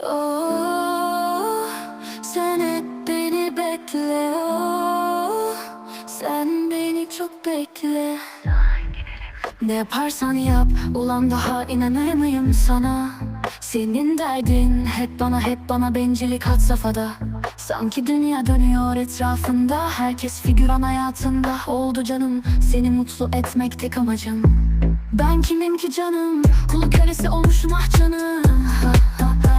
Oh, sen hep beni bekle. Oh, Sen beni çok bekle. Ne yaparsan yap ulan daha inanır mıyım sana? Senin derdin hep bana hep bana bencillik had safhada. Sanki dünya dönüyor etrafında Herkes figüran hayatında. Oldu canım Seni mutlu etmek tek amacım. Ben kimim ki canım? Kul kölesi olmuşum ah canım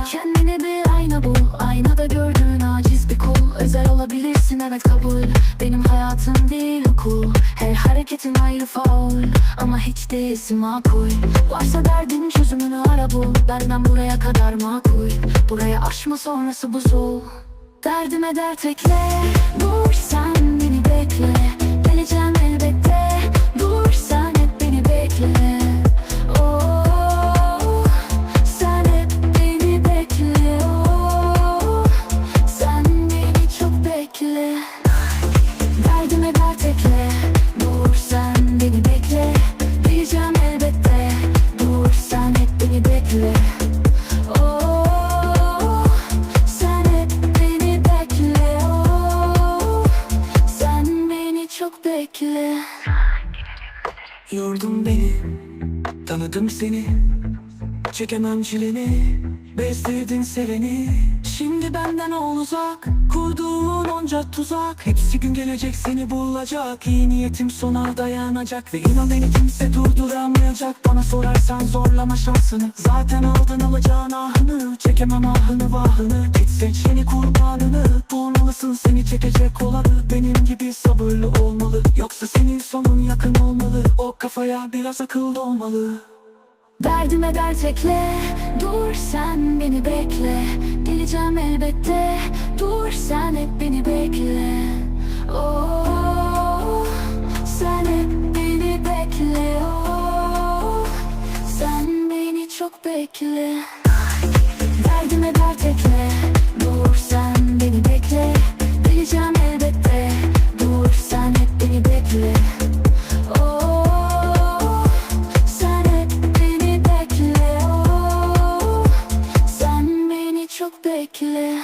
Kendine bir ayna bul. Aynada gördüğün aciz bir kul. Özel olabilirsin evet kabul. Benim hayatım değil okul Her hareketin ayrı faul. Ama hiç değilsin makul. Varsa derdin çözümünü ara bul. Benden buraya kadar makul. Buraya aşma sonrası buzul Derdime dert ekle bekle Yordun beni, tanıdım seni. Çekemem çileni, bezdirdin seveni. Şimdi benden ol uzak, kurduğun onca tuzak. Hepsi gün gelecek seni bulacak. İyi niyetim sona dayanacak. Ve inan beni kimse durduramayacak. Bana sorarsan zorlama şansını. Zaten aldın alacağın ahını. Çekemem ahını vahını Git seç yeni kurbanını Bulmalısın seni çekecek olanı. Benim gibi sabırlı olmalı Yoksa senin sonun yakın olmalı. O kafaya biraz akıllı olmalı Derdime dert ekle Dur sen beni bekle. Geleceğim elbette Dur sen hep beni bekle. Oh, sen hep beni bekle. Oh, Sen beni çok bekle. Derdime dert ekle Dur sen beni bekle Geleceğim elbette. Dur oh, sen hep beni bekle. Sen hep beni bekle. Sen beni çok bekle.